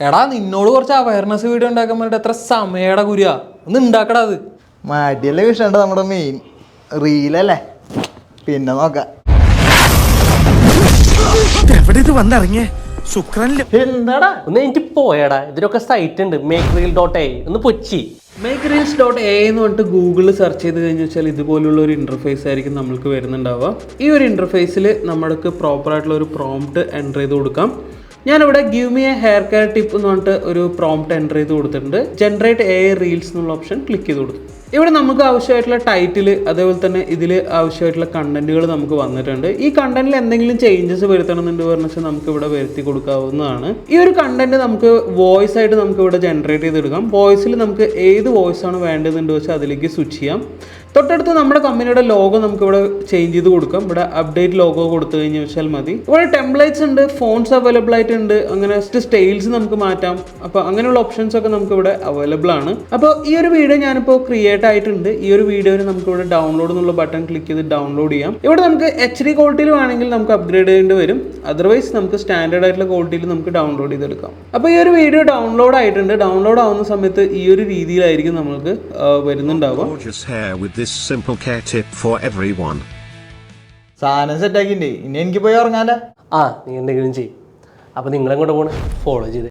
എടാ നിന്നോട് കുറച്ച് അവയർനെസ് വീഡിയോ ഉണ്ടാക്കാൻ വേണ്ടി എത്ര സമയട കുരിയ ഒന്ന് ഉണ്ടാക്കടാ അത്. മടിയല്ലേ വിഷയണ്ട നമ്മുടെ മെയിൻ റീലല്ലേ പിന്നെ നോക്കാം. എന്താടാ? ഒന്ന് എനിക്ക് പോയടാ. ഇതിനൊക്കെ സൈറ്റ് ഉണ്ട്. മേക്ക് റീൽ ഡോട്ട് എ ഒന്ന് പൊച്ചി. മേക്ക് റീൽസ് ഡോട്ട് എ എന്ന് പറഞ്ഞിട്ട് ഗൂഗിളിൽ സെർച്ച് ചെയ്ത് കഴിഞ്ഞ് വെച്ചാൽ ഇതുപോലുള്ള ഒരു ഇന്റർഫേസ് ആയിരിക്കും നമ്മൾക്ക് വരുന്നുണ്ടാവുക. ഈ ഒരു ഇന്റർഫേസിൽ നമ്മൾക്ക് പ്രോപ്പർ ആയിട്ടുള്ള ഒരു പ്രോംപ്റ്റ് എന്റർ ചെയ്ത് കൊടുക്കാം. ഞാനിവിടെ give me a hair care tip എന്ന് പറഞ്ഞിട്ട് ഒരു പ്രോംപ്റ്റ് എന്റർ ചെയ്ത് കൊടുത്തിട്ടുണ്ട്. ജനറേറ്റ് എ റീൽസ് എന്നുള്ള ഓപ്ഷൻ ക്ലിക്ക് ചെയ്ത് കൊടുത്തു. ഇവിടെ നമുക്ക് ആവശ്യമായിട്ടുള്ള ടൈറ്റിൽ അതേപോലെ തന്നെ ഇതിൽ ആവശ്യമായിട്ടുള്ള കണ്ടന്റുകൾ നമുക്ക് വന്നിട്ടുണ്ട്. ഈ കണ്ടന്റിൽ എന്തെങ്കിലും ചേഞ്ചസ് വരുത്തണമെന്നുണ്ട് പറഞ്ഞാൽ നമുക്ക് ഇവിടെ വരുത്തി കൊടുക്കാവുന്നതാണ്. ഈ ഒരു കണ്ടന്റ് നമുക്ക് വോയിസ് ആയിട്ട് നമുക്ക് ഇവിടെ ജനറേറ്റ് ചെയ്തെടുക്കാം. വോയിസിൽ നമുക്ക് ഏത് വോയിസ് ആണ് വേണ്ടതെന്ന് വെച്ചാൽ അതിലേക്ക് സ്വിച്ച് ചെയ്യാം. തൊട്ടടുത്ത് നമ്മുടെ കമ്പനിയുടെ ലോഗോ നമുക്ക് ഇവിടെ ചേഞ്ച് ചെയ്ത് കൊടുക്കാം. ഇവിടെ അപ്ഡേറ്റ് ലോഗോ കൊടുത്തു കഴിഞ്ഞ് വെച്ചാൽ മതി. ഇവിടെ ടെംപ്ലേറ്റ്സ് ഉണ്ട് ഫോൺസ് അവൈലബിൾ ആയിട്ടുണ്ട്. അങ്ങനെ ജസ്റ്റ് സ്റ്റൈൽസ് നമുക്ക് മാറ്റാം. അപ്പോൾ അങ്ങനെയുള്ള ഓപ്ഷൻസ് ഒക്കെ നമുക്ക് ഇവിടെ അവൈലബിൾ ആണ്. അപ്പോൾ ഈ ഒരു വീഡിയോ ഞാനിപ്പോൾ ക്രിയേറ്റ് ആയിട്ടുണ്ട്. ഈ ഒരു വീഡിയോയിൽ നമുക്ക് ഇവിടെ ഡൗൺലോഡ് എന്നുള്ള ബട്ടൺ ക്ലിക്ക് ചെയ്ത് ഡൗൺലോഡ് ചെയ്യാം. ഇവിടെ നമുക്ക് എച്ച് ഡി ക്വാളിറ്റിയിൽ വേണമെങ്കിൽ നമുക്ക് അപ്ഗ്രേഡ് ചെയ്യേണ്ടി വരും. അതർവൈസ് നമുക്ക് സ്റ്റാൻഡേർഡ് ആയിട്ടുള്ള ക്വാളിറ്റിയിൽ നമുക്ക് ഡൗൺലോഡ് ചെയ്തെടുക്കാം. അപ്പോൾ ഈ ഒരു വീഡിയോ ഡൗൺലോഡ് ആയിട്ടുണ്ട്. ഡൗൺലോഡ് ആവുന്ന സമയത്ത് ഈ ഒരു രീതിയിലായിരിക്കും നമുക്ക് വരുന്നുണ്ടാവുക. സാധനം സെറ്റാക്കിണ്ടേ ഇനി എനിക്ക് പോയി ഉറങ്ങാല്ലേ? ആ നീ എന്തെങ്കിലും ചെയ്യും. അപ്പോൾ നിങ്ങളെങ്ങോട്ട് പോകണം ഫോളോ ചെയ്ത്.